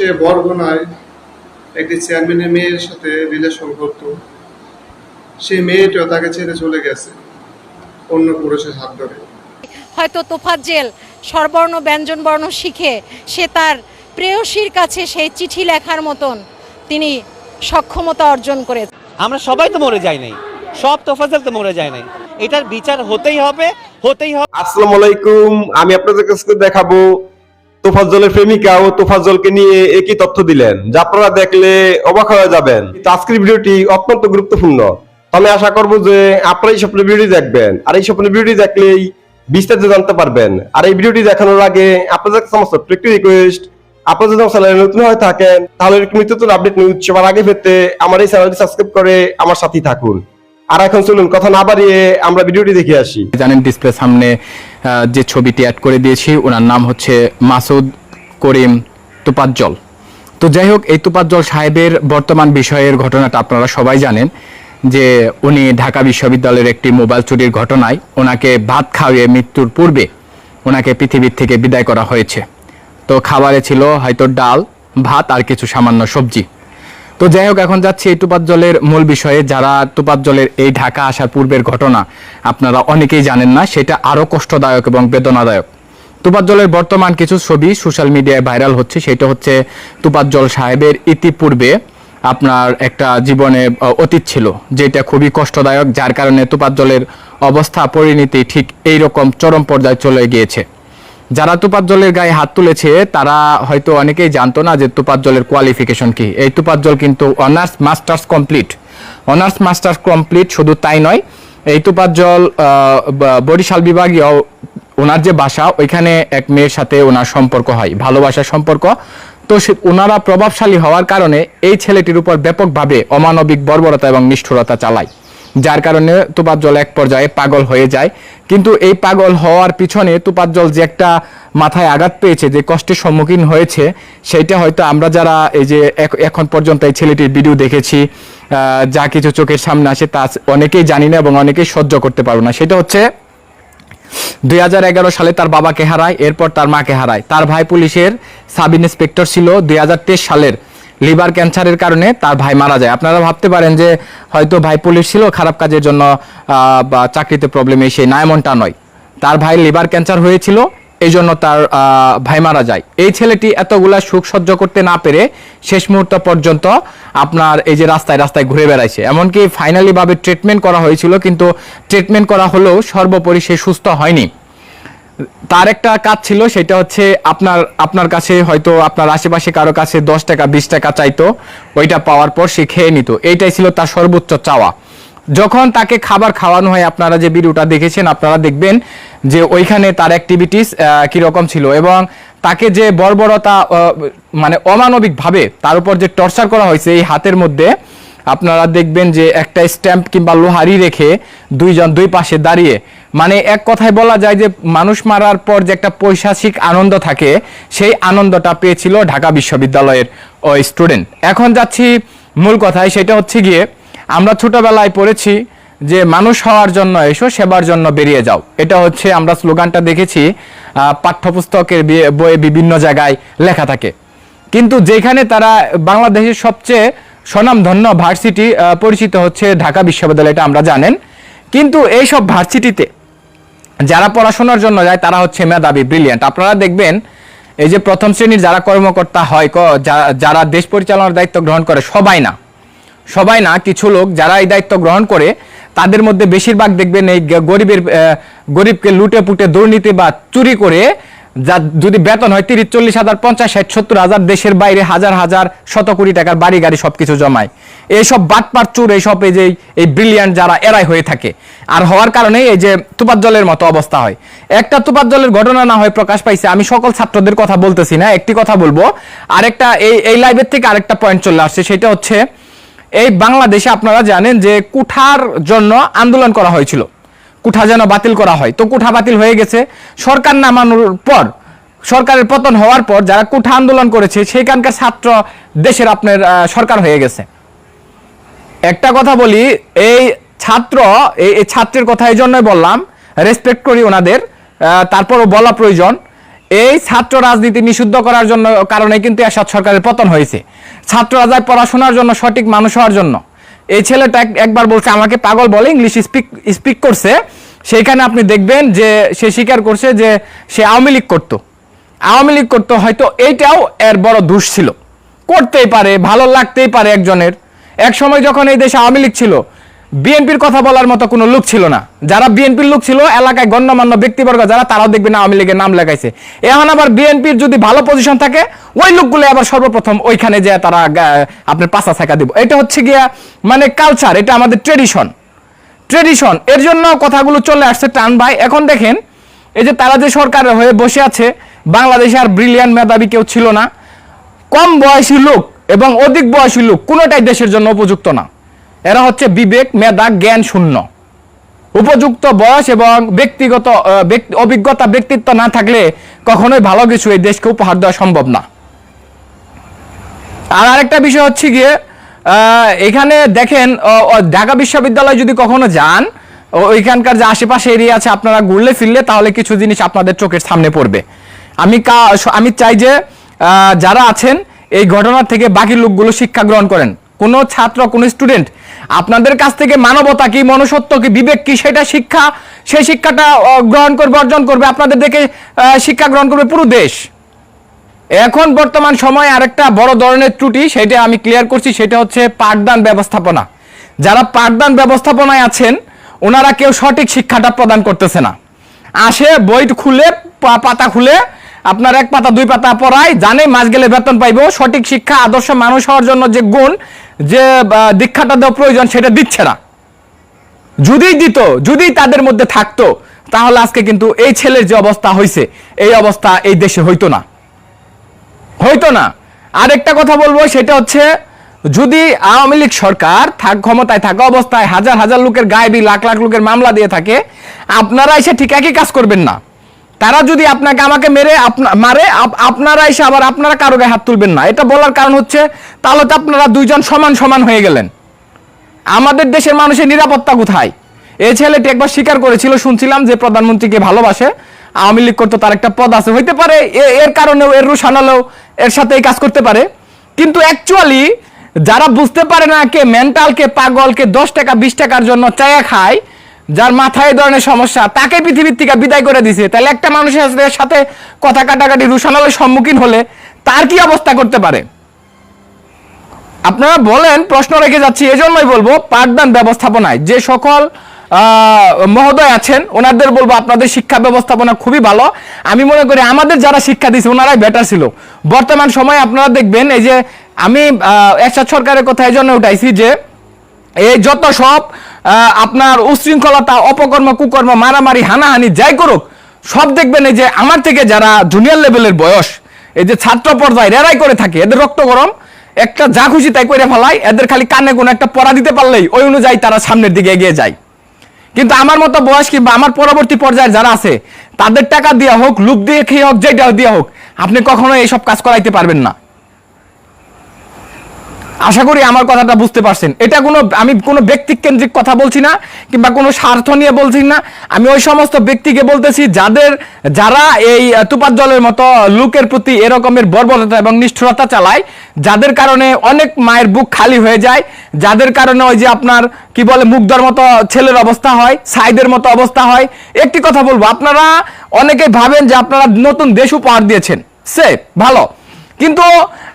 সে বরগুনায় একটি চেয়ারম্যানের মেয়ের সাথে রিলেশন করতো। সেই মেয়েটিও তাকে ছেড়ে চলে গেছে অন্য পুরুষের হাত ধরে। হয়তো তোফাজ্জেল স্বরবর্ণ ব্যঞ্জনবর্ণ শিখে সে তার প্রেয়সীর কাছে সেই চিঠি লেখার মতন তিনি সক্ষমতা অর্জন করে আমরা সবাই তো মরে যাই নাই সব তোফাজল তো মরে যায় নাই। এটার বিচার হতেই হবে হতেই হবে। আসসালামু আলাইকুম আমি আপনাদের কাছে দেখাবো তোফাজ্জলের প্রেমিকা ও তোফাজ্জলকে নিয়ে একই তথ্য দিলেন। যা আপনারা দেখলে অবাক হয়ে যাবেন। আজকের ভিডিওটি অত্যন্ত গুরুত্বপূর্ণ। আমি আশা করব যে আপনারা এই স্বপ্নের ভিডিও দেখবেন। আর এই স্বপ্নের ভিডিও দেখলেই বিস্তারিত জানতে পারবেন। আর এই ভিডিওটি দেখানোর আগে আপনাদের সমস্ত একটি রিকোয়েস্ট আপনারা যদি আমার চ্যানেলে নতুন হয়ে থাকেন, তাহলে নিত্য নতুন আপডেট নিউজ সবার আগে পেতে আমার এই চ্যানেলটি সাবস্ক্রাইব করে আমার সাথেই থাকুন। আর এখন চলুন, কথা না বাড়িয়ে আমরা ভিডিওটি দেখে আসি। জানেন ডিসপ্লে সামনে যে ছবিটি অ্যাড করে দিয়েছি, ওনার নাম হচ্ছে মাসুদ করিম তুপাজ্জল তো যাই হোক, এই তুপাজ্জল সাহেবের বর্তমান বিষয়ের ঘটনাটা আপনারা সবাই জানেন, যে উনি ঢাকা বিশ্ববিদ্যালয়ের একটি মোবাইল চুরির ঘটনায় ওনাকে ভাত খাওয়িয়ে মৃত্যুর পূর্বে ওনাকে পৃথিবীর থেকে বিদায় করা হয়েছে। তো খাবারে ছিল হয়তো ডাল, ভাত আর কিছু সামান্য সবজি। তো যাই হোক, এখন যাচ্ছি এই তুপাত জলের মূল বিষয়ে। যারা তুপাত জলের এই ঢাকা আসার পূর্বের ঘটনা আপনারা অনেকেই জানেন না, সেটা আরও কষ্টদায়ক এবং বেদনাদায়ক। তুপাত জলের বর্তমান কিছু ছবি সোশ্যাল মিডিয়ায় ভাইরাল হচ্ছে, সেটা হচ্ছে তুপাত জল সাহেবের ইতিপূর্বে আপনার একটা জীবনে অতীত ছিল, যেটা খুবই কষ্টদায়ক, যার কারণে তুপাত জলের অবস্থা, পরিণতি ঠিক এই রকম চরম পর্যায়ে চলে গিয়েছে। যারা তুপাত জলের গায়ে হাত তুলেছে, তারা হয়তো অনেকেই জানতো না যে তুপাত জলের কোয়ালিফিকেশন কি। এই তুপাত জল কিন্তু honours masters complete honours masters complete শুধু তাই নয়, এই তুপাত জল বরিশাল বিভাগীয় ওনার যে বাসা, ওইখানে এক মেয়ের সাথে ওনার সম্পর্ক হয়, ভালোবাসার সম্পর্ক। তো সে, ওনারা প্রভাবশালী হওয়ার কারণে এই ছেলেটির উপর ব্যাপকভাবে অমানবিক বর্বরতা এবং নিষ্ঠুরতা চালায়। যার কারণে তুপাত জল এক পর্যায়ে পাগল হয়ে যায়। কিন্তু এই পাগল হওয়ার পিছনে তুপাত জল যে একটা মাথায় আঘাত পেয়েছে, যে কষ্টের সম্মুখীন হয়েছে, সেইটা হয়তো আমরা যারা এই যে এখন পর্যন্ত এই ছেলেটির ভিডিও দেখেছি যা কিছু চোখের সামনে আসে তা অনেকেই জানি না এবং অনেকেই সহ্য করতে পারব না। সেটা হচ্ছে দুই হাজার এগারো সালে তার বাবাকে হারায়, এরপর তার মাকে হারায়। তার ভাই পুলিশের সাব ইন্সপেক্টর ছিল। দুই হাজার তেইশ সালের লিভার ক্যান্সারের কারণে তার ভাই মারা যায়। আপনারা ভাবতে পারেন যে হয়তো ভাই পুলিশ ছিল, খারাপ কাজের জন্য বা চাকরিতে প্রবলেম এসে না, এমনটা নয়। তার ভাই লিভার ক্যান্সার হয়েছিল এই জন্য তার ভাই মারা যায়। এই ছেলেটি এতগুলা সুখ সহ্য করতে না পেরে শেষ মুহূর্ত পর্যন্ত আপনার এই যে রাস্তায় রাস্তায় ঘুরে বেড়াইছে। এমনকি ফাইনালি ভাবে ট্রিটমেন্ট করা হয়েছিল, কিন্তু ট্রিটমেন্ট করা হলেও সর্বোপরি সে সুস্থ হয়নি। তার একটা কাজ ছিল, সেটা হচ্ছে আপনার আপনার কাছে হয়তো আপনার আশেপাশে কারও কাছে দশ টাকা, বিশ টাকা চাইতো, ওইটা পাওয়ার পর সে খেয়ে নিত। এইটাই ছিল তার সর্বোচ্চ চাওয়া। যখন তাকে খাবার খাওয়ানো হয়, আপনারা যে ভিডিওটা দেখেছেন, আপনারা দেখবেন যে ওইখানে তার অ্যাক্টিভিটিস কীরকম ছিল এবং তাকে যে বর্বরতা মানে অমানবিকভাবে তার উপর যে টর্চার করা হয়েছে এই হাতের মধ্যে আপনারা দেখবেন যে একটা স্ট্যাম্প কিংবা লোহারি রেখে দুইজন দুই পাশে দাঁড়িয়ে। মানে এক কথায় বলা যায় যে মানুষ মারার পর যে একটা পৈশাসিক আনন্দ থাকে, সেই আনন্দটা পেয়েছিল ঢাকা বিশ্ববিদ্যালয়ের ওই স্টুডেন্ট। এখন যাচ্ছি মূল কথায়, সেটা হচ্ছে গিয়ে আমরা ছোটবেলায় পড়েছি যে মানুষ হওয়ার জন্য এসো, সেবার জন্য বেরিয়ে যাও। এটা হচ্ছে আমরা স্লোগানটা দেখেছি পাঠ্যপুস্তকের বইয়ে বিভিন্ন জায়গায় লেখা থাকে। কিন্তু যেখানে তারা বাংলাদেশের সবচেয়ে স্বনামধন্য ভার্সিটি পরিচিত হচ্ছে ঢাকা বিশ্ববিদ্যালয়, এটা আমরা জানেন। কিন্তু এইসব ভার্সিটিতে যারা পড়াশোনার জন্য যায়, তারা হচ্ছে মেধাবী ব্রিলিয়ান্ট আপনারা দেখবেন, এই যে প্রথম শ্রেণির যারা কর্মকর্তা হয় যারা দেশ পরিচালনার দায়িত্ব গ্রহণ করে, সবাই না। সবাই না, কিছু লোক যারা এই দায়িত্ব গ্রহণ করে, তাদের মধ্যে বেশিরভাগ দেখবেন এই গরিবের গরিবকে লুটে পুটে দুর্নীতি বা চুরি করে যা যদি বেতন হয় তিরিশ, চল্লিশ হাজার, পঞ্চাশ, ষাট, সত্তর হাজার, দেশের বাইরে হাজার হাজার, শত কোটি টাকার বাড়ি, গাড়ি সবকিছু জমায়। এইসব বাটপার চুর, এইসব এই যে, এই ব্রিলিয়ান্ট যারা, এরাই হয়ে থাকে। আর হওয়ার কারণে এই যে তুপাত জলের মতো অবস্থা হয়। একটা তুপাত জলের ঘটনা না হয়ে প্রকাশ পাইছে, আমি সকল ছাত্রদের কথা বলতেছি না, একটি কথা বলব। আরেকটা, এই এই লাইভের থেকে আরেকটা পয়েন্ট চলে আসছে, সেটা হচ্ছে, এই বাংলাদেশে আপনারা জানেন যে কুঠার জন্য আন্দোলন করা হয়েছিল। কুঠা যেন বাতিল করা হয়। তো কুঠা বাতিল হয়ে গেছে। সরকার নামানোর পর, সরকারের পতন হওয়ার পর যারা কুঠা আন্দোলন করেছে সেখানকার ছাত্র দেশের আপনার সরকার হয়ে গেছে। একটা কথা বলি, এই ছাত্র, এই ছাত্রের কথা এই জন্যই বললাম রেসপেক্ট করি ওনাদের তারপরও বলা প্রয়োজন। এই ছাত্র রাজনীতি নিষিদ্ধ করার জন্য কারণে কিন্তু এরশাদ সরকারের পতন হয়েছে। ছাত্ররা যায় পড়াশোনার জন্য সঠিক মানুষ হওয়ার জন্য। এই ছেলেটা এক- একবার বলছে, আমাকে পাগল বলে ইংলিশ স্পিক স্পিক করছে। সেইখানে আপনি দেখবেন যে সে স্বীকার করছে যে সে আওয়ামী লীগ করতো। আওয়ামী লীগ করতো, হয়তো এইটাও এর বড় দুষ ছিল। করতেই পারে, ভালো লাগতেই পারে একজনের। এক সময় যখন এই দেশে আওয়ামী লীগ ছিল বিএনপির কথা বলার মতো কোনো লোক ছিল না। যারা বিএনপির লোক ছিল, এলাকায় গণ্যমান্য ব্যক্তিবর্গ, যারা তারাও দেখবেন আওয়ামী লীগের নাম লেখাইছে। এখন আবার বিএনপির যদি ভালো পজিশন থাকে, ওই লোকগুলো আবার সর্বপ্রথম ওইখানে যে তারা আপনার পাশা থাকা দিব। এটা হচ্ছে গিয়া মানে কালচার এটা আমাদের ট্রেডিশন ট্রেডিশন এর জন্য কথাগুলো চলে আসছে টান ভাই। এখন দেখেন, এই যে তারা যে সরকারের হয়ে বসে আছে, বাংলাদেশে আর ব্রিলিয়ান মেধাবী কেউ ছিল না। কম বয়সী লোক এবং অধিক বয়সী লোক কোনোটাই দেশের জন্য উপযুক্ত না। এরা হচ্ছে বিবেক, মেধা, জ্ঞান, শূন্য। উপযুক্ত বয়স এবং ব্যক্তিগত ব্যক্তি- অভিজ্ঞতা, ব্যক্তিত্ব না থাকলে কখনোই ভালো কিছু এই দেশকে উপহার দেওয়া সম্ভব না। আর আরেকটা বিষয় হচ্ছে গিয়ে এখানে দেখেন ঢাকা বিশ্ববিদ্যালয় যদি কখনো যান ওইখানকার যে আশেপাশে এরিয়া আছে, আপনারা ঘুরলে, ফিরলে তাহলে কিছু জিনিস আপনাদের চোখের সামনে পড়বে। আমি আমি চাই যে যারা আছেন, এই ঘটনা থেকে বাকি লোকগুলো শিক্ষা গ্রহণ করেন। কোনো ছাত্র, কোনো স্টুডেন্ট আপনাদের কাছ থেকে মানবতা কি, মনুষ্যত্ব কি, বিবেক কি, সেটা শিক্ষা, সেই শিক্ষাটা গ্রহণ করবে, অর্জন করবে, আপনাদের দেখে শিক্ষা গ্রহণ করবে পুরো দেশ। এখন বর্তমান সময়ে আরেকটা বড় ধরনের ত্রুটি, সেটা আমি ক্লিয়ার করছি, সেটা হচ্ছে পাঠদান ব্যবস্থাপনা। যারা পাঠদান ব্যবস্থাপনায় আছেন, ওনারা কেউ সঠিক শিক্ষাটা প্রদান করতেছে না। আসে বই খুলে পাতা খুলে আপনার এক পাতা, দুই পাতা পড়ায় জানে মাস গেলে বেতন পাইবো। সঠিক শিক্ষা, আদর্শ মানুষ হওয়ার জন্য যে গুণ, যে দীক্ষাটা দেওয়া প্রয়োজন সেটা দিচ্ছে না। যদি দিত, যদি তাদের মধ্যে থাকতো, তাহলে আজকে কিন্তু এই ছেলের যে অবস্থা হয়েছে এই অবস্থা এই দেশে হইতো না। হইতো না। আরেকটা কথা বলব, সেটা হচ্ছে যদি আওয়ামী লীগ সরকার থাক, ক্ষমতায় থাকা অবস্থায় হাজার হাজার লোকের গায়েবী, লাখ লাখ লোকের মামলা দিয়ে থাকে, আপনারা এসে ঠিক একই কাজ করবেন না। তারা যদি আপনাকে আমাকে মেরে মারে, আপ- আপনারা এসে আবার আপনারা কারও গায়ে হাত তুলবেন না। এটা বলার কারণ হচ্ছে, তাহলে তো আপনারা দুইজন সমান সমান হয়ে গেলেন। আমাদের দেশের মানুষের নিরাপত্তা কোথায়? এই ছেলেটি একবার স্বীকার করেছিল, শুনছিলাম যে প্রধানমন্ত্রীকে ভালোবাসে। আওয়ামী লীগ করতো তার একটা পদ আছে। হইতে পারে, এ- এর কারণেও, এর রুশানালেও এর সাথে এই কাজ করতে পারে। কিন্তু অ্যাকচুয়ালি যারা বুঝতে পারে না কে মেন্টাল কে পাগল, কে দশ টাকা, বিশ টাকার জন্য চায়া খায় যার মাথায় ধরনের সমস্যা, তাকে পৃথিবীর থেকে বিদায় করে দিছে। তাহলে একটা মানুষের সাথে- কথা কাটাকাটি রুশানালের সম্মুখীন হলে তার কি অবস্থা করতে পারে? আপনারা বলেন, প্রশ্ন রেখে যাচ্ছি, এজন্যই বলব, পাঠদান ব্যবস্থাপনায় যে সকল মহোদয় আছেন, ওনাদের বলব আপনাদের শিক্ষা ব্যবস্থাপনা খুবই ভালো। আমি মনে করি আমাদের যারা শিক্ষা দিয়েছে ওনারাই বেটার ছিল। বর্তমান সময়ে আপনারা দেখবেন, এই যে আমি এরশাদ সরকারের কথা এই জন্য উঠাইছি যে এই যত সব আপনার উশৃঙ্খলতা, অপকর্ম, কুকর্ম, মারামারি, হানাহানি যাই করুক, সব দেখবেন এই যে আমার থেকে যারা জুনিয়র লেভেলের বয়স, এই যে ছাত্র পর্যায়ে এরাই করে থাকে, এদের রক্ত গরম, একটা যা খুশি তাই করে ফেলায় এদের খালি কানে কোনো একটা পড়া দিতে পারলেই ওই অনুযায়ী তারা সামনের দিকে এগিয়ে যায়। কিন্তু আমার মতো বয়স কিংবা আমার পরবর্তী পর্যায়ে যারা আছে, তাদের টাকা দেওয়া হোক, লুক দিয়ে খেয়ে হোক, যেটা দেওয়া হোক, আপনি কখনো এইসব কাজ করাইতে পারবেন না। আশা করি আমার কথাটা বুঝতে পারছেন। এটা কোনো, আমি কোনো ব্যক্তি কেন্দ্রিক কথা বলছি না, কিংবা কোনো স্বার্থ নিয়ে বলছি না। আমি ওই সমস্ত ব্যক্তিকে বলতেছি, যাদের, যারা এই তুপাত জলের মতো লোকের প্রতি এরকমের বর্বরতা এবং নিষ্ঠুরতা চালায়, যাদের কারণে অনেক মায়ের বুক খালি হয়ে যায়, যাদের কারণে ওই যে আপনার, কি বলে, মুগ্ধর মতো ছেলের অবস্থা হয়, সাইদের মতো অবস্থা হয়। একটি কথা বলব, আপনারা অনেকে ভাবেন যে আপনারা নতুন দেশ উপহার দিয়েছেন। সে, ভালো। কিন্তু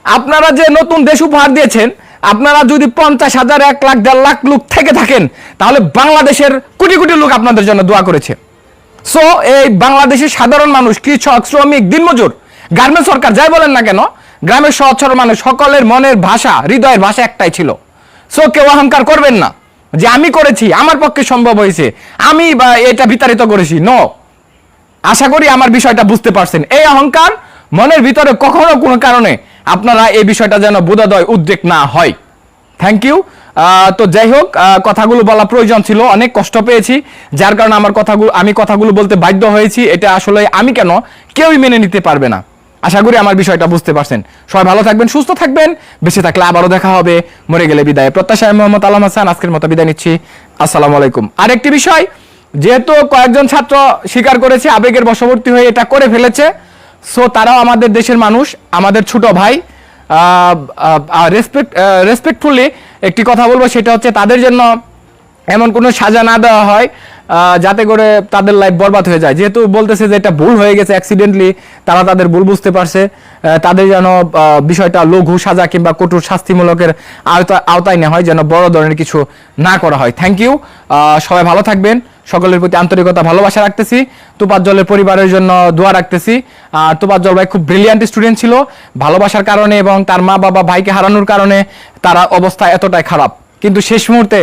আপনারা যে নতুন দেশ উপহার দিয়েছেন আপনারা যদি পঞ্চাশ হাজার এক লাখ দেড় লাখ লোক থেকে থাকেন তাহলে বাংলাদেশের কোটি কোটি লোক আপনাদের জন্য দোয়া করেছে। সো এই বাংলাদেশের সাধারণ মানুষ কৃষক শ্রমিক দিনমজুর গার্মেন্টস সরকার যাই বলেন না কেন গ্রামের সহজ সরল মানুষ সকলের মনের ভাষা হৃদয়ের ভাষা একটাই ছিল। সো কেউ অহংকার করবেন না যে আমি করেছি আমার পক্ষে সম্ভব হয়েছে আমি বা, এটা বিতাড়িত করেছি। ন আশা করি আমার বিষয়টা বুঝতে পারছেন। এই অহংকার মনের ভিতরে কখনো কোনো কারণে আপনারা এই বিষয়টা যেন বোধোদয় উদ্বেগ না হয়। থ্যাংক ইউ তো যাই হোক কথাগুলো বলা প্রয়োজন ছিল, অনেক কষ্ট পেয়েছি। যার কারণে আমার কথাগুলো, আমি কথাগুলো বলতে বাধ্য হয়েছি। এটা আসলে আমি কেন কেউই মেনে নিতে পারবে না। আশা করি আমার বিষয়টা বুঝতে পারছেন। সবাই ভালো থাকবেন, সুস্থ থাকবেন। বেঁচে থাকলে আবারও দেখা হবে। মরে গেলে বিদায়। প্রত্যাশায় মোহাম্মদ আলম হাসান, আজকের মতো বিদায় নিচ্ছি। আসসালামু আলাইকুম। আরেকটি বিষয়, যেহেতু কয়েকজন ছাত্র স্বীকার করেছে, আবেগের বশবর্তী হয়ে এটা করে ফেলেছে সো তারাও আমাদের দেশের মানুষ, আমাদের ছোট ভাই রেসপেক্ট রেসপেক্টফুলি একটি কথা বলব, সেটা হচ্ছে তাদের জন্য এমন কোনো সাজা না দেওয়া হয়। যাতে করে তাদের লাইফ বরবাদ হয়ে যায়। যেহেতু বলতেছে যে এটা ভুল হয়ে গেছে অ্যাক্সিডেন্টলি তারা তাদের ভুল বুঝতে পারছে। তাদের যেন বিষয়টা লঘু সাজা কিংবা কঠোর শাস্তিমূলকের আওতা আওতায় নেওয়া হয়, যেন বড় ধরনের কিছু না করা হয়। থ্যাংক ইউ সবাই ভালো থাকবেন। সকলের প্রতি আন্তরিকতা, ভালোবাসা রাখতেছি। জলের পরিবারের জন্য দোয়া রাখতেছি। আর জল ভাই খুব ব্রিলিয়ান্ট স্টুডেন্ট ছিল। ভালোবাসার কারণে এবং তার মা বাবা ভাইকে হারানোর কারণে তারা অবস্থা এতটাই খারাপ। কিন্তু শেষ মুহূর্তে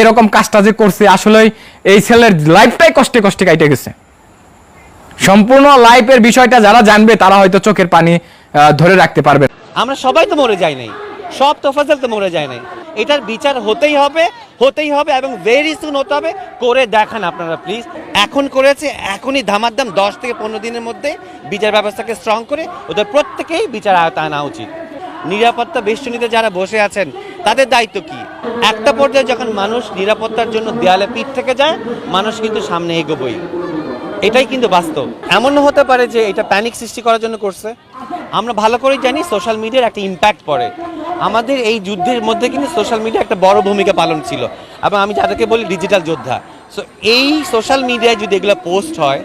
এরকম কাজটা যে করছে, আসলেই এই ছেলের লাইফটাই কষ্টে কষ্টে কাইটে গেছে। সম্পূর্ণ লাইফের বিষয়টা যারা জানবে, তারা হয়তো চোখের পানি ধরে রাখতে পারবে। আমরা সবাই তো মরে যাই নাই। সব তোফাজল তো মরে যায় নাই। এটার বিচার হতেই হবে হতেই হবে এবং ভেরি সুন হতে হবে। করে দেখান আপনারা প্লিজ এখন করেছে, এখনই ধামাদ্দাম দশ থেকে পনেরো দিনের মধ্যে বিচার ব্যবস্থাকে স্ট্রং করে ওদের প্রত্যেকেই বিচার আয়তা আনা উচিত। নিরাপত্তা বেষ্টনীতে যারা বসে আছেন, তাদের দায়িত্ব কি? একটা পর্যায়ে যখন মানুষ নিরাপত্তার জন্য দেয়ালে পিঠ থেকে যায়, মানুষ কিন্তু সামনে এগোবই। এটাই কিন্তু বাস্তব। এমনও হতে পারে যে এটা প্যানিক সৃষ্টি করার জন্য করছে। আমরা ভালো করেই জানি সোশ্যাল মিডিয়ার একটা ইম্প্যাক্ট পড়ে। আমাদের এই যুদ্ধের মধ্যে কিন্তু সোশ্যাল মিডিয়া একটা বড় ভূমিকা পালন ছিল। এবং আমি যাদেরকে বলি ডিজিটাল যোদ্ধা। সো এই সোশ্যাল মিডিয়ায় যদি এগুলো পোস্ট হয়,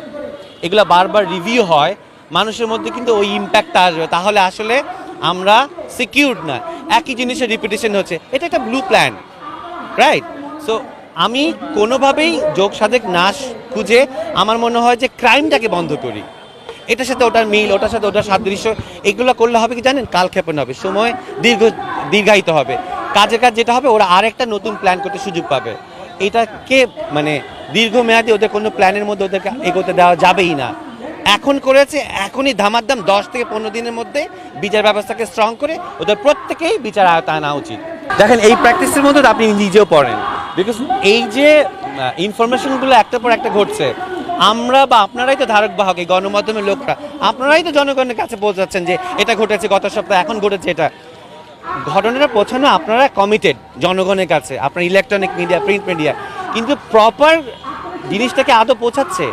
এগুলো বারবার রিভিউ হয়, মানুষের মধ্যে কিন্তু ওই ইম্প্যাক্টটা আসবে। তাহলে আসলে আমরা সিকিউরড না। একই জিনিসের রিপিটেশন হচ্ছে। এটা একটা ব্লু প্ল্যান রাইট সো আমি কোনোভাবেই যোগ সাধক নাশ খুঁজে আমার মনে হয় যে ক্রাইমটাকে বন্ধ করি। এটার সাথে ওটার মিল, ওটার সাথে ওটার সাদৃশ্য, এগুলো করলে হবে কি জানেন? কালক্ষেপণ হবে, সময় দীর্ঘ, দীর্ঘায়িত হবে। কাজের কাজ যেটা হবে, ওরা আরেকটা নতুন প্ল্যান করতে সুযোগ পাবে। এটাকে মানে দীর্ঘমেয়াদী ওদের কোনো প্ল্যানের মধ্যে ওদেরকে এগোতে দেওয়া যাবেই না। এখন করেছে এখনই ধামাদ্দাম দশ থেকে পনেরো দিনের মধ্যে বিচার ব্যবস্থাকে স্ট্রং করে ওদের প্রত্যেকেই বিচার আয়তা আনা উচিত। দেখেন এই প্র্যাকটিসের মধ্যে আপনি নিজেও পড়েন। বিকজ এই যে ইনফরমেশনগুলো একটার পর একটা ঘটছে আমরা বা আপনারাই তো ধারক বাহক এই গণমাধ্যমের লোকরা আপনারাই তো জনগণের কাছে পৌঁছাচ্ছেন যে এটা ঘটেছে গত সপ্তাহে এখন ঘটেছে এটা। ঘটনাটা পৌঁছানো আপনারা কমিটেড জনগণের কাছে আপনার ইলেকট্রনিক মিডিয়া প্রিন্ট মিডিয়া কিন্তু প্রপার জিনিসটাকে আদৌ পৌঁছাচ্ছে?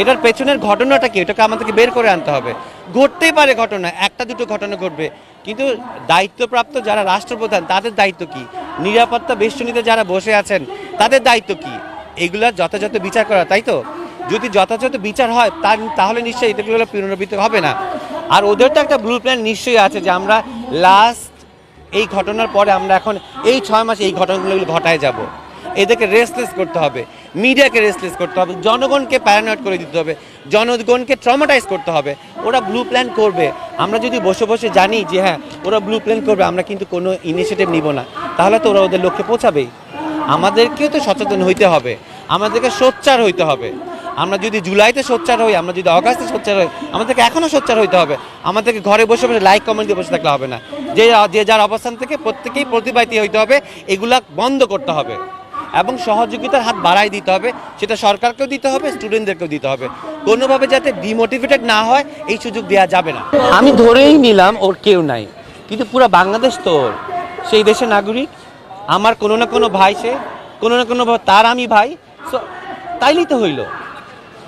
এটার পেছনের ঘটনাটা কি? এটাকে আমাদেরকে বের করে আনতে হবে। ঘটতেই পারে ঘটনা, একটা দুটো ঘটনা ঘটবে। কিন্তু দায়িত্বপ্রাপ্ত যারা রাষ্ট্রপ্রধান, তাদের দায়িত্ব কি? নিরাপত্তা বেষ্টনীতে যারা বসে আছেন, তাদের দায়িত্ব কি? এগুলার যথাযথ বিচার করা, তাই তো? যদি যথাযথ বিচার হয়, তার, তাহলে নিশ্চয়ই এগুলো পুনরাবৃত্তি হবে না। আর ওদের তো একটা ব্লু প্ল্যান নিশ্চয়ই আছে যে আমরা লাস্ট এই ঘটনার পরে আমরা এখন এই ছয় মাসে এই ঘটনাগুলো ঘটায় যাব। এদেরকে রেস্টলেস করতে হবে। মিডিয়াকে রেস্টলেস করতে হবে। জনগণকে প্যারানয়েড করে দিতে হবে। জনগণকে ট্রমাটাইজ করতে হবে। ওরা ব্লু প্ল্যান করবে। আমরা যদি বসে বসে জানি যে হ্যাঁ ওরা ব্লু প্ল্যান করবে, আমরা কিন্তু কোনো ইনিশিয়েটিভ নিব না। তাহলে তো ওরা ওদের লক্ষ্যে পৌঁছাবেই। আমাদেরকেও তো সচেতন হইতে হবে। আমাদেরকে সোচ্চার হইতে হবে। আমরা যদি জুলাইতে সোচ্চার হই, আমরা যদি অগাস্টে সোচ্চার হই, আমাদেরকে এখনও সোচ্চার হইতে হবে। আমাদেরকে ঘরে বসে বসে লাইক কমেন্ট দিয়ে বসে থাকলে হবে না। যে যে যার অবস্থান থেকে প্রত্যেকেই প্রতিবাদী হইতে হবে, এগুলা বন্ধ করতে হবে। এবং সহযোগিতার হাত বাড়াই দিতে হবে। সেটা সরকারকেও দিতে হবে স্টুডেন্টদেরকেও দিতে হবে। কোনোভাবে যাতে ডিমোটিভেটেড না হয়, এই সুযোগ দেওয়া যাবে না। আমি ধরেই নিলাম, ওর কেউ নাই। কিন্তু পুরো বাংলাদেশ তো সেই দেশের নাগরিক। আমার কোনো না কোনো ভাই সে, কোনো না কোনো তার আমি ভাই। তাইলেই তো হইল।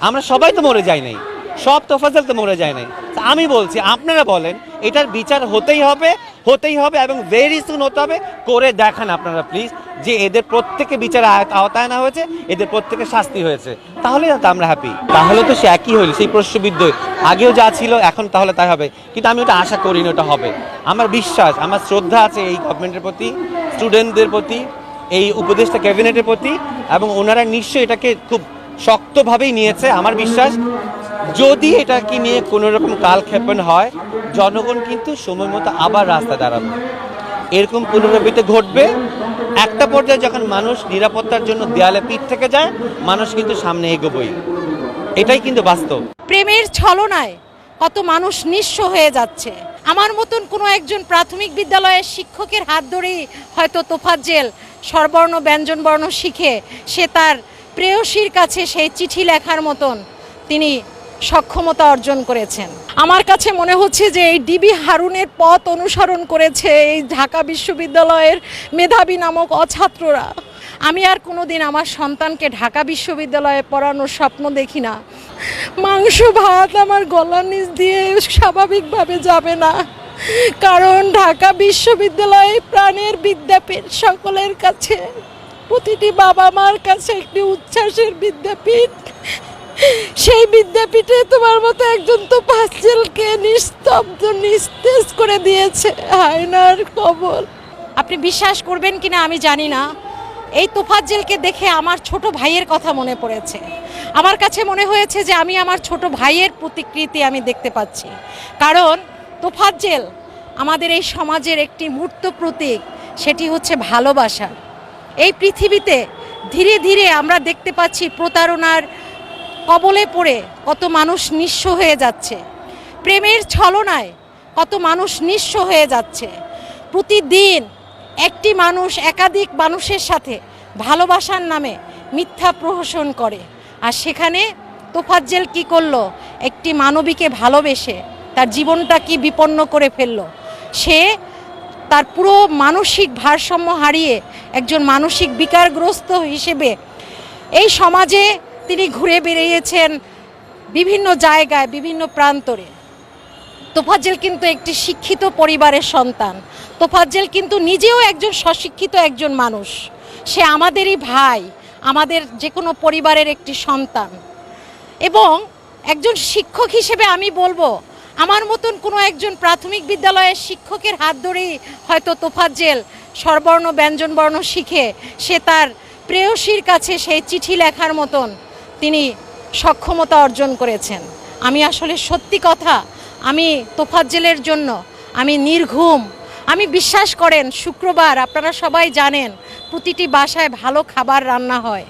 আমরা সবাই তো মরে যাই নাই। সব তোফাজল তো মরে যায় নাই। আমি বলছি, আপনারা বলেন, এটার বিচার হতেই হবে হতেই হবে এবং ভেরি সুন হতে হবে। করে দেখান আপনারা প্লিজ যে এদের প্রত্যেকে বিচার আওতায় না হয়েছে, এদের প্রত্যেকে শাস্তি হয়েছে। তাহলে তো আমরা হ্যাপি তাহলে তো সে একই হইল, সেই প্রশ্নবিদ্ধ আগেও যা ছিল, এখন তাহলে তাই হবে। কিন্তু আমি ওটা আশা করি না ওটা হবে। আমার বিশ্বাস, আমার শ্রদ্ধা আছে এই গভর্নমেন্টের প্রতি স্টুডেন্টদের প্রতি, এই উপদেষ্টা ক্যাবিনেটের প্রতি, এবং ওনারা নিশ্চয়ই এটাকে খুব শক্তভাবেই নিয়েছে। আমার বিশ্বাস যদি এটাকে নিয়ে কোনো রকম কালক্ষেপণ হয়, জনগণ কিন্তু সময় মতো আবার রাস্তা দাঁড়াবে। এরকম পুনরাবৃত্তি ঘটবে। একটা পর্যায়ে যখন মানুষ নিরাপত্তার জন্য দেয়ালে পিঠ থেকে যায়, মানুষ কিন্তু সামনে এগোবই। এটাই কিন্তু বাস্তব। প্রেমের ছলনায় কত মানুষ নিঃস্ব হয়ে যাচ্ছে। আমার মতন কোনো একজন প্রাথমিক বিদ্যালয়ের শিক্ষকের হাত ধরেই হয়তো তোফাজ্জেল, স্বরবর্ণ, ব্যঞ্জনবর্ণ শিখে সে তার প্রেয়সীর কাছে সেই চিঠি লেখার মতন তিনি সক্ষমতা অর্জন করেছেন। আমার কাছে মনে হচ্ছে যে এই ডিবি হারুনের পথ অনুসরণ করেছে এই ঢাকা বিশ্ববিদ্যালয়ের মেধাবী নামক অছাত্ররা। আমি আর কোনোদিন আমার সন্তানকে ঢাকা বিশ্ববিদ্যালয়ে পড়ানোর স্বপ্ন দেখি না। মাংস, ভাত আমার গলার নিচ দিয়ে স্বাভাবিকভাবে যাবে না। কারণ ঢাকা বিশ্ববিদ্যালয়ে প্রাণের বিদ্যাপীঠ সকলের কাছে, প্রতিটি বাবা মার কাছে একটি উচ্ছ্বাসের বিদ্যাপীঠ। সেই বিদ্যাপীঠে তোমার মতো একজন তো পাঁচজেলকে নিস্তব্ধ, নিস্তেজ করে দিয়েছে আয়নার কবল আপনি বিশ্বাস করবেন কিনা আমি জানি না। এই তোফাজ্জেলকে দেখে আমার ছোট ভাইয়ের কথা মনে পড়েছে। আমার কাছে মনে হয়েছে যে আমি আমার ছোট ভাইয়ের প্রতিকৃতি আমি দেখতে পাচ্ছি। কারণ তোফাজ্জেল আমাদের এই সমাজের একটি মূর্ত প্রতীক, সেটি হচ্ছে ভালোবাসা। এই পৃথিবীতে ধীরে ধীরে আমরা দেখতে পাচ্ছি প্রতারণার কবলে পড়ে কত মানুষ নিঃস্ব হয়ে যাচ্ছে। প্রেমের ছলনায় কত মানুষ নিঃস্ব হয়ে যাচ্ছে। প্রতিদিন একটি মানুষ একাধিক মানুষের সাথে ভালোবাসার নামে মিথ্যা প্রহসন করে। আর সেখানে তোফাজ্জেল কি করল? একটি মানবীকে ভালোবেসে তার জীবনটা কি বিপন্ন করে ফেলল? সে তার পুরো মানসিক ভারসাম্য হারিয়ে একজন মানসিক বিকারগ্রস্ত হিসেবে এই সমাজে তিনি ঘুরে বেরিয়েছেন বিভিন্ন জায়গায়, বিভিন্ন প্রান্তরে। তোফাজ্জেল কিন্তু একটি শিক্ষিত পরিবারের সন্তান। তোফাজ্জেল কিন্তু নিজেও একজন স্বশিক্ষিত একজন মানুষ। সে আমাদেরই ভাই, আমাদের যে কোনো পরিবারের একটি সন্তান। এবং একজন শিক্ষক হিসেবে আমি বলব, আমার মতন কোনো একজন প্রাথমিক বিদ্যালয়ের শিক্ষকের হাত ধরেই হয়তো তোফাজ্জেল স্বরবর্ণ, ব্যঞ্জনবর্ণ শিখে সে তার প্রেয়সীর কাছে সেই চিঠি লেখার মতন তিনি সক্ষমতা অর্জন করেছেন। আমি আসলে সত্যি কথা, আমি তোফাজ্জেলের জন্য, আমি নির্ঘুম। আমি বিশ্বাস করেন, শুক্রবার আপনারা সবাই জানেন, প্রতিটি বাসায় ভালো খাবার রান্না হয়।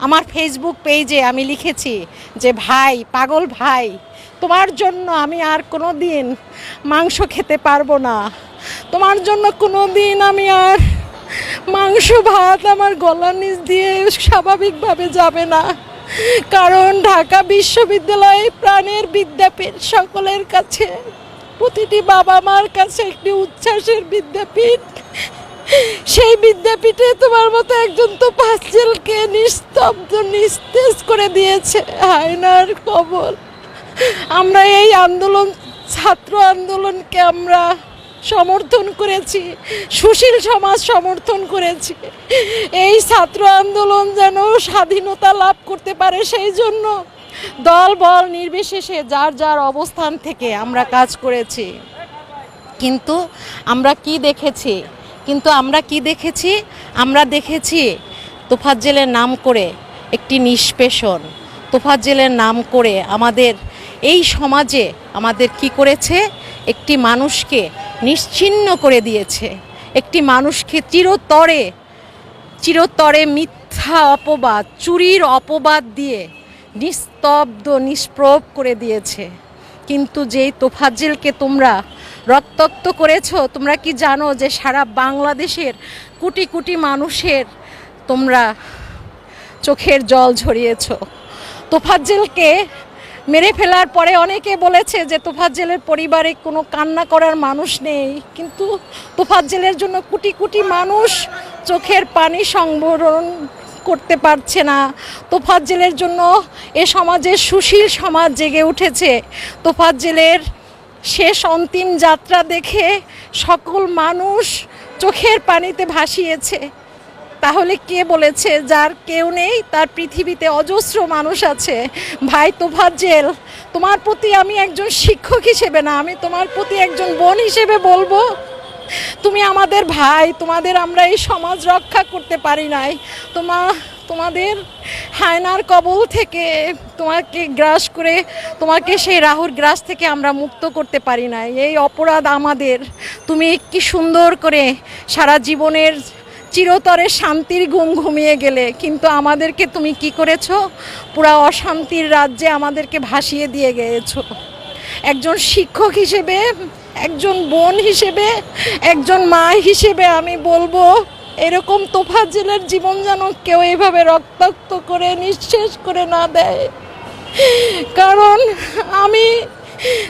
আমার ফেসবুক পেজে আমি লিখেছি যে, ভাই, পাগল ভাই, তোমার জন্য আমি আর কোনো দিন মাংস খেতে পারব না। তোমার জন্য কোনো দিন আমি আর মাংস, ভাত আমার গলার নিচ দিয়ে স্বাভাবিকভাবে যাবে না। কারণ ঢাকা বিশ্ববিদ্যালয়ে প্রাণের বিদ্যাপীঠ সকলের কাছে, প্রতিটি বাবা মার কাছে একটি উচ্ছ্বাসের বিদ্যাপীঠ। সেই বিদ্যাপীঠে তোমার মতো একজন তো পাঁচজেলকে নিস্তব্ধ, নিস্তেজ করে দিয়েছে আয়নার কবল। আমরা এই আন্দোলন, ছাত্র আন্দোলনকে আমরা সমর্থন করেছি, সুশীল সমাজ সমর্থন করেছি। এই ছাত্র আন্দোলন যেন স্বাধীনতা লাভ করতে পারে, সেই জন্য দল, বল নির্বিশেষে যার যার অবস্থান থেকে আমরা কাজ করেছি। কিন্তু আমরা কি দেখেছি? কিন্তু আমরা কি দেখেছি? আমরা দেখেছি তোফাজ্জেলের নাম করে একটি নিষ্পেষণ। তোফাজ্জেলের নাম করে আমাদের এই সমাজে আমাদের কি করেছে? একটি মানুষকে নিশ্চিহ্ন করে দিয়েছে। একটি মানুষকে চিরতরে চিরতরে মিথ্যা অপবাদ, চুরির অপবাদ দিয়ে নিস্তব্ধ, নিষ্প্রভ করে দিয়েছে। কিন্তু যেই তোফাজ্জেলকে তোমরা রক্তাক্ত করেছ, তোমরা কি জানো যে সারা বাংলাদেশের কোটি কোটি মানুষের তোমরা চোখের জল ঝরিয়েছ? তোফাজ্জেলকে মেরে ফেলার পরে অনেকে বলেছে যে তোফাজ্জেলের পরিবারে কোনো কান্না করার মানুষ নেই। কিন্তু তোফাজ্জেলের জন্য কোটি কোটি মানুষ চোখের পানি সংবরণ করতে পারছে না। তোফাজ্জেলের জন্য এ সমাজের সুশীল সমাজ জেগে উঠেছে। তোফাজ্জেলের শেষ অন্তিম যাত্রা দেখে সকল মানুষ চোখের পানিতে ভাসিয়েছে। তাহলে কে বলেছে যার কেউ নেই? তার পৃথিবীতে অজস্র মানুষ আছে। ভাই তোফাজ্জেল তোমার প্রতি আমি একজন শিক্ষক হিসেবে না, আমি তোমার প্রতি একজন বোন হিসেবে বলব। তুমি আমাদের ভাই, তোমাদের আমরা এই সমাজ রক্ষা করতে পারি নাই। তোমা, তোমাদের হায়নার কবল থেকে তোমাকে গ্রাস করে, তোমাকে সেই রাহুর গ্রাস থেকে আমরা মুক্ত করতে পারি নাই। এই অপরাধ আমাদের। তুমি কি সুন্দর করে সারা জীবনের চিরতরে শান্তির ঘুম ঘুমিয়ে গেলে, কিন্তু আমাদেরকে তুমি কি করেছ? পুরা অশান্তির রাজ্যে আমাদেরকে ভাসিয়ে দিয়ে গিয়েছো। একজন শিক্ষক হিসেবে, একজন বোন হিসেবে, একজন মা হিসেবে আমি বলব, এরকম তোফা তোফাজ্জেলের জীবন যেন কেউ এইভাবে রক্তাক্ত করে, নিঃশেষ করে না দেয়। কারণ আমি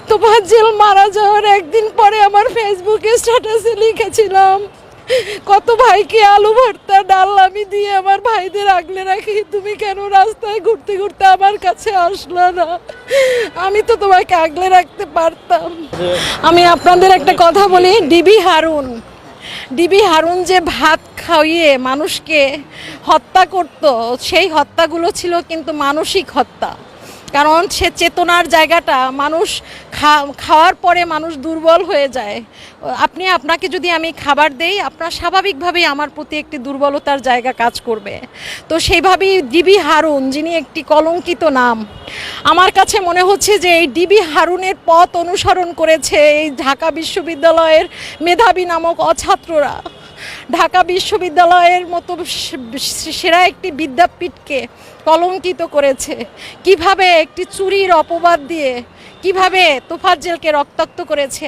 তোফাজ্জেল মারা যাওয়ার একদিন পরে আমার ফেসবুকে স্ট্যাটাসে লিখেছিলাম কত ভাইকে আলু ভর্তা, ডাল আমি দিয়ে আমার ভাইদের আগলে রাখি তুমি কেন রাস্তায় ঘুরতে ঘুরতে আমার কাছে আসলো না? আমি তো তোমাকে আগলে রাখতে পারতাম। আমি আপনাদের একটা কথা বলি, ডিবি হারুন। ডিবি হারুন যে ভাত খাইয়ে মানুষকে হত্যা করত, সেই হত্যাগুলো ছিল কিন্তু মানসিক হত্যা। কারণ সে চেতনার জায়গাটা মানুষ খাওয়ার পরে মানুষ দুর্বল হয়ে যায়। আপনি, আপনাকে যদি আমি খাবার দেই, আপনার স্বাভাবিকভাবেই আমার প্রতি একটি দুর্বলতার জায়গা কাজ করবে। তো সেইভাবেই ডিবি হারুন, যিনি একটি কলঙ্কিত নাম, আমার কাছে মনে হচ্ছে যে এই ডিবি হারুনের পথ অনুসরণ করেছে এই ঢাকা বিশ্ববিদ্যালয়ের মেধাবী নামক অছাত্ররা। ঢাকা বিশ্ববিদ্যালয়ের মতো সেরা একটি বিদ্যাপীঠকে কলঙ্কিত করেছে। কীভাবে একটি চুরির অপবাদ দিয়ে, কীভাবে তোফাজ্জেলকে রক্তাক্ত করেছে?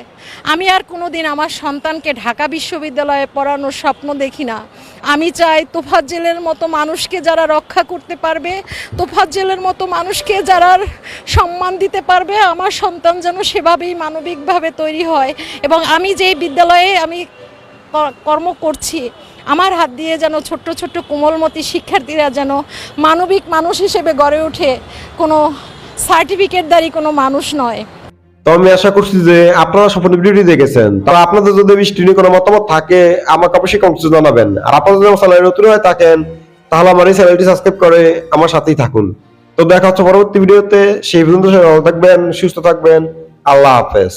আমি আর কোনোদিন আমার সন্তানকে ঢাকা বিশ্ববিদ্যালয়ে পড়ানোর স্বপ্ন দেখি না। আমি চাই তোফাজ্জেলের মতো মানুষকে যারা রক্ষা করতে পারবে তোফাজ্জেলের মতো মানুষকে যারা সম্মান দিতে পারবে, আমার সন্তান যেন সেভাবেই মানবিকভাবে তৈরি হয়। এবং আমি যেই বিদ্যালয়ে আমি কর্ম করছি আমার হাত দিয়ে যেন ছোট্ট ছোট্ট কোমলমতি শিক্ষার্থীরা যেন মানবিক মানুষ হিসেবে গড়ে ওঠে, কোনো সার্টিফিকেটদারি কোনো মানুষ নয়। তো আমি আশা করছি যে আপনারা সম্পূর্ণ ভিডিওটি দেখেছেন। তো আপনাদের যদি বৃষ্টি কোনো মতামত থাকে, আমাকে অবশ্যই কমেন্টে জানাবেন। আর আপনারা যদি আমার চ্যানেলে নতুন হয়ে থাকেন, তাহলে আমার এই চ্যানেলটি সাবস্ক্রাইব করে আমার সাথেই থাকুন। তো দেখা হচ্ছে পরবর্তী ভিডিওতে, সেই পর্যন্ত ভালো থাকবেন, সুস্থ থাকবেন, আল্লাহ হাফেজ।